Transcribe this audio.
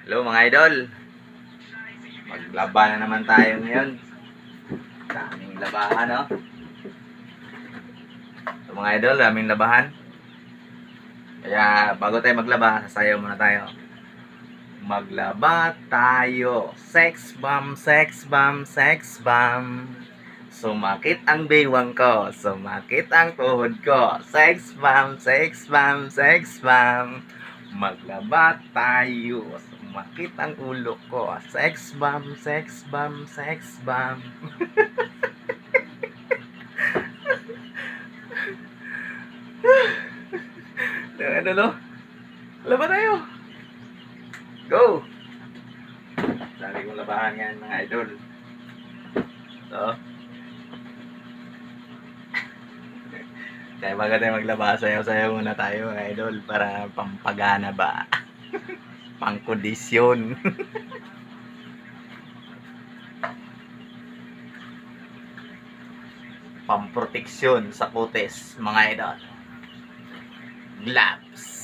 Hello mga idol. Maglaba na naman tayo ngayon. Daming labahan, no? So, mga idol, daming labahan. Kaya bago tayo maglaba, sasayaw muna tayo. Maglaba tayo. Sex bomb, sex bomb, sex bomb. Sumakit ang baywang ko, sumakit ang tuhod ko. Sex bomb, sex bomb, sex bomb. Maglaba tayo. Sumakit ang ulo ko. Sex bomb, sex bomb, sex bomb. ano no? Laba tayo. Go! Sabi kong labahan nga mga idol. So, kaya bago tayo maglaba, sayaw-sayaw muna tayo mga idol para pampagana ba? Pangkondisyon. Pamproteksyon sa kutes mga idol. Gloves.